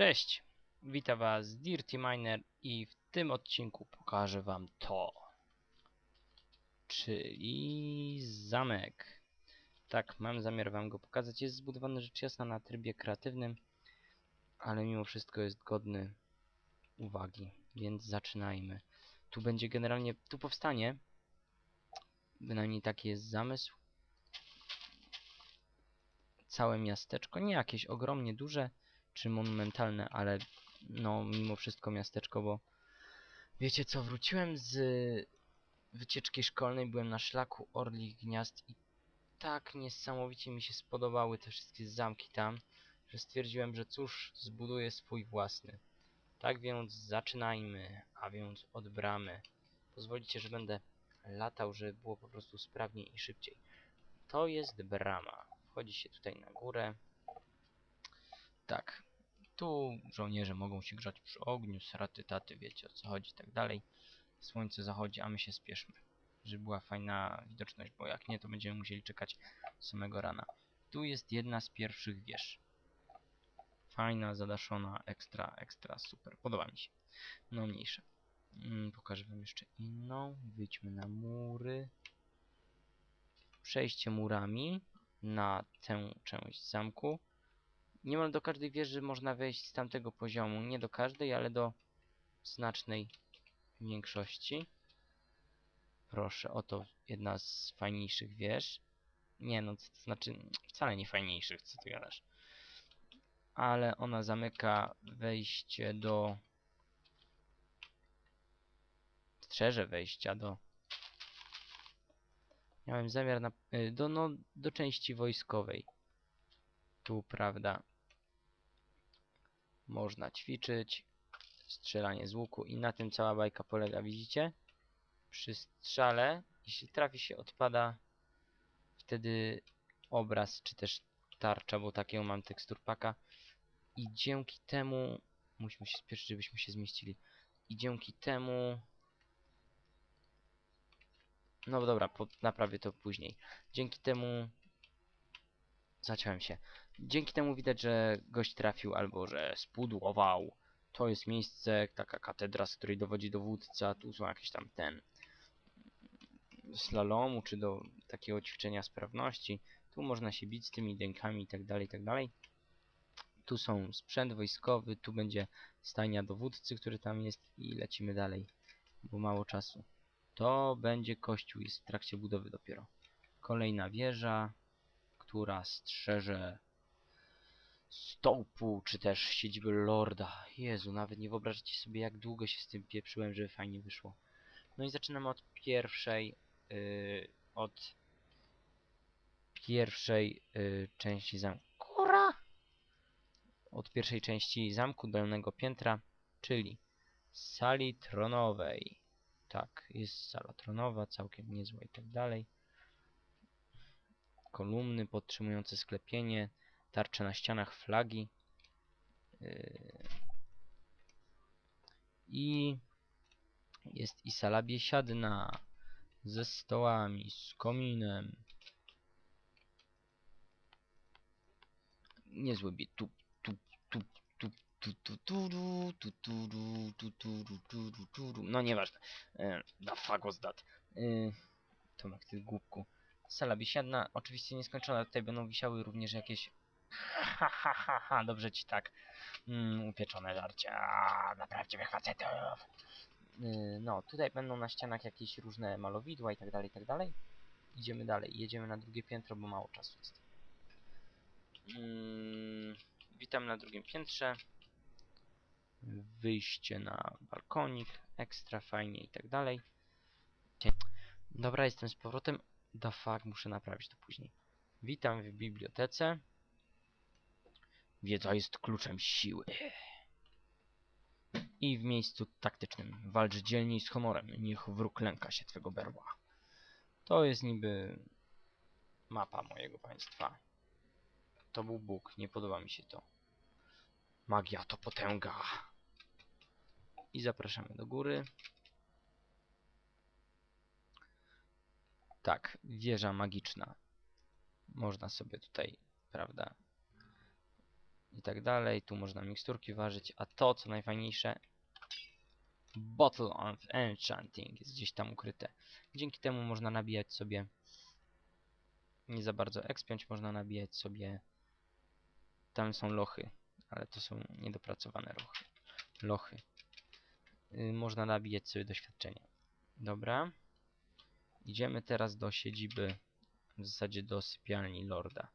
Cześć! Witam Was Dirty Miner i w tym odcinku pokażę Wam to. Czyli zamek. Tak, mam zamiar Wam go pokazać. Jest zbudowany rzecz jasna na trybie kreatywnym, ale mimo wszystko jest godny uwagi, więc zaczynajmy. Tu będzie generalnie, tu powstanie, bynajmniej taki jest zamysł, całe miasteczko, nie jakieś ogromnie duże, czy monumentalne, ale no mimo wszystko miasteczko, bo wiecie co, wróciłem z wycieczki szkolnej, byłem na szlaku Orlich Gniazd i tak niesamowicie mi się spodobały te wszystkie zamki tam, że stwierdziłem, że cóż, zbuduję swój własny. Tak więc zaczynajmy, a więc od bramy. Pozwolicie, że będę latał, żeby było po prostu sprawniej i szybciej. To jest brama. Wchodzi się tutaj na górę. Tak. Tu żołnierze mogą się grzać przy ogniu, sraty, taty, wiecie o co chodzi i tak dalej. Słońce zachodzi, a my się spieszmy. Żeby była fajna widoczność, bo jak nie, to będziemy musieli czekać samego rana. Tu jest jedna z pierwszych wież. Fajna, zadaszona, ekstra, ekstra, super. Podoba mi się. No mniejsze. Mm, pokażę wam jeszcze inną. Wyjdźmy na mury. Przejście murami na tę część zamku. Niemal do każdej wieży można wejść z tamtego poziomu. Nie do każdej, ale do znacznej większości. Proszę, oto jedna z fajniejszych wież. Nie no, to znaczy wcale nie fajniejszych, co ty gadasz. Ale ona zamyka wejście do... Strzeże wejścia do... Miałem zamiar na... y, do, no, do części wojskowej. Tu, prawda, można ćwiczyć, strzelanie z łuku i na tym cała bajka polega, widzicie? Przy strzale, jeśli trafi się, odpada wtedy obraz, czy też tarcza, bo takiego mam teksturpaka i dzięki temu musimy się spieszyć, żebyśmy się zmieścili. I dzięki temu no dobra, po, naprawię to później. Dzięki temu zaciąłem się Dzięki temu widać, że gość trafił albo że spudłował. To jest miejsce, taka katedra, z której dowodzi dowódca. Tu są jakieś tam ten slalomu, czy do takiego ćwiczenia sprawności. Tu można się bić z tymi dękami i tak dalej, i tak dalej. Tu są sprzęt wojskowy, tu będzie stajnia dowódcy, który tam jest i lecimy dalej, bo mało czasu. To będzie kościół, jest w trakcie budowy dopiero. Kolejna wieża, która strzeże stołpu, czy też siedziby lorda. Jezu, nawet nie wyobrażacie sobie, jak długo się z tym pieprzyłem, żeby fajnie wyszło. No i zaczynamy od pierwszej, yy, od pierwszej yy, części zamku. Kura! Od pierwszej części zamku dolnego piętra, czyli sali tronowej. Tak, jest sala tronowa, całkiem niezła i tak dalej. Kolumny podtrzymujące sklepienie, tarcze na ścianach, flagi. Yy. I jest i sala biesiadna ze stołami, z kominem. Niezły bit. Tu, tu, tu, tu, tu, tu, tu, tu, tu, tu, tu, tu, tu, tu, tu. No nieważne. The fuck was that? Tomek, ty głupku. Sala biesiadna, oczywiście nieskończona. Tutaj będą wisiały również jakieś Ha, ha, ha, ha, dobrze ci tak. Mm, upieczone żarcie dla prawdziwych facetów. Yy, no, tutaj będą na ścianach jakieś różne malowidła i tak dalej, i tak dalej. Idziemy dalej, jedziemy na drugie piętro, bo mało czasu jest. Yy, witam na drugim piętrze. Wyjście na balkonik, ekstra fajnie i tak dalej. Dobra, jestem z powrotem. Da fuck, muszę naprawić to później. Witam w bibliotece. Wiedza jest kluczem siły. I w miejscu taktycznym. Walcz dzielniej z honorem. Niech wróg lęka się twego berła. To jest niby mapa mojego państwa. To był Bóg. Nie podoba mi się to. Magia to potęga. I zapraszamy do góry. Tak, wieża magiczna. Można sobie tutaj, prawda, i tak dalej. Tu można miksturki ważyć, a to co najfajniejsze Bottle of Enchanting jest gdzieś tam ukryte. Dzięki temu można nabijać sobie nie za bardzo expiąć, można nabijać sobie tam są lochy, ale to są niedopracowane lochy. lochy. Yy, można nabijać sobie doświadczenie. Dobra. Idziemy teraz do siedziby, w zasadzie do sypialni Lorda.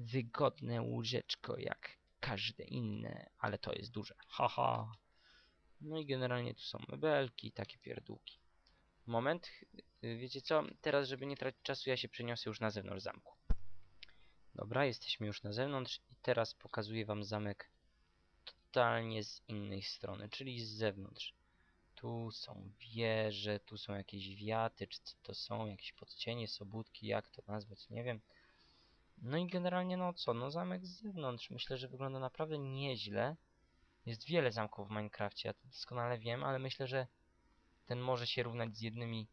Wygodne łóżeczko jak każde inne, ale to jest duże. Haha. No i generalnie tu są mebelki, takie pierdółki. Moment, wiecie co? Teraz, żeby nie tracić czasu, ja się przeniosę już na zewnątrz zamku. Dobra, jesteśmy już na zewnątrz i teraz pokazuję wam zamek totalnie z innej strony, czyli z zewnątrz. Tu są wieże, tu są jakieś wiaty, czy to są, jakieś podcienie, sobótki, jak to nazwać, nie wiem. No i generalnie no co, no zamek z zewnątrz, myślę, że wygląda naprawdę nieźle. Jest wiele zamków w Minecrafcie, ja to doskonale wiem, ale myślę, że ten może się równać z jednymi,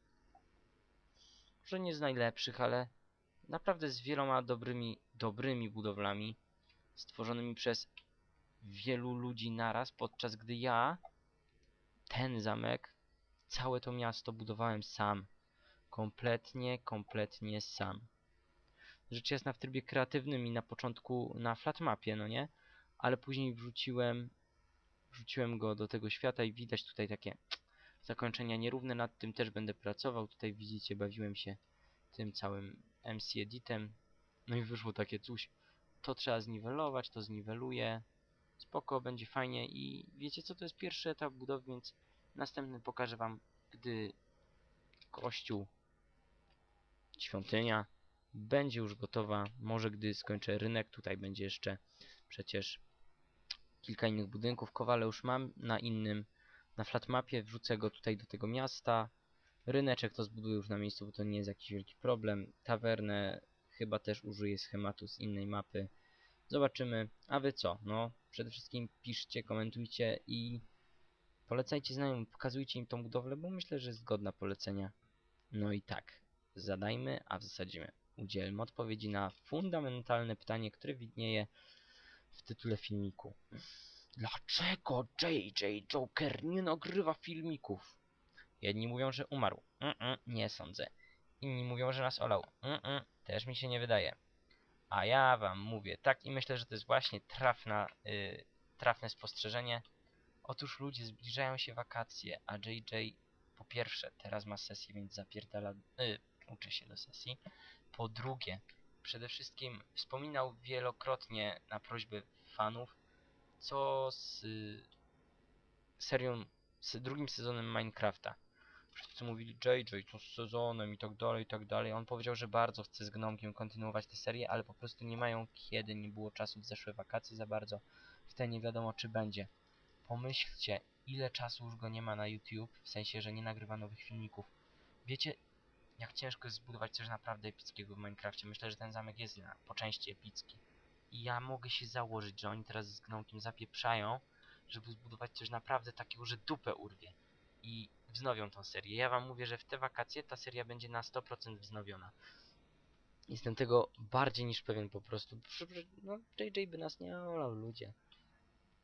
może nie z najlepszych, ale naprawdę z wieloma dobrymi, dobrymi budowlami stworzonymi przez wielu ludzi naraz, podczas gdy ja ten zamek, całe to miasto budowałem sam. Kompletnie, kompletnie sam. Rzecz jasna w trybie kreatywnym i na początku na flatmapie, no nie? Ale później wrzuciłem, wrzuciłem go do tego świata i widać tutaj takie zakończenia nierówne. Nad tym też będę pracował. Tutaj widzicie, bawiłem się tym całym MC Editem. No i wyszło takie coś. To trzeba zniwelować, to zniweluję. Spoko, będzie fajnie i wiecie co, to jest pierwszy etap budowy, więc następny pokażę wam, gdy kościół, świątynia będzie już gotowa. Może gdy skończę rynek, tutaj będzie jeszcze przecież kilka innych budynków. Kowale już mam na innym, na flatmapie, wrzucę go tutaj do tego miasta. Ryneczek to zbuduję już na miejscu, bo to nie jest jakiś wielki problem. Tawernę chyba też użyję schematu z innej mapy. Zobaczymy. A wy co? No, przede wszystkim piszcie, komentujcie i polecajcie znajomym, pokazujcie im tą budowlę, bo myślę, że jest godna polecenia. No i tak, zadajmy, a w zasadzie udzielmy odpowiedzi na fundamentalne pytanie, które widnieje w tytule filmiku. Dlaczego JJ Joker nie nagrywa filmików? Jedni mówią, że umarł. Mm -mm, nie sądzę. Inni mówią, że nas olał. Mm -mm, też mi się nie wydaje. A ja wam mówię tak i myślę, że to jest właśnie trafna, yy, trafne spostrzeżenie. Otóż ludzie zbliżają się wakacje, a JJ po pierwsze teraz ma sesję, więc zapierdala, yy, uczy się do sesji. Po drugie, przede wszystkim wspominał wielokrotnie na prośbę fanów, co z y, serią, z drugim sezonem Minecrafta. Wszyscy mówili JJ, co z sezonem i tak dalej, i tak dalej. On powiedział, że bardzo chce z Gnomkiem kontynuować tę serię, ale po prostu nie mają kiedy, nie było czasu w zeszłe wakacje za bardzo. W te nie wiadomo czy będzie. Pomyślcie, ile czasu już go nie ma na YouTube, w sensie, że nie nagrywa nowych filmików. Wiecie, jak ciężko jest zbudować coś naprawdę epickiego w Minecrafcie. Myślę, że ten zamek jest na, po części epicki. I ja mogę się założyć, że oni teraz z Gnomkiem zapieprzają, żeby zbudować coś naprawdę takiego, że dupę urwie. I wznowią tą serię. Ja wam mówię, że w te wakacje ta seria będzie na 100% wznowiona. Jestem tego bardziej niż pewien po prostu. No, JJ by nas nie olał, ludzie.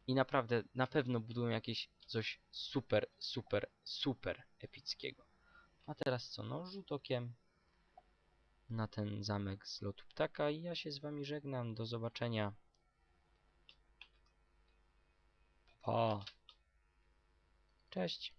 I naprawdę, na pewno budują jakieś coś super, super, super epickiego. A teraz co? No, rzut okiem na ten zamek z lotu ptaka i ja się z wami żegnam. Do zobaczenia. Pa. Cześć.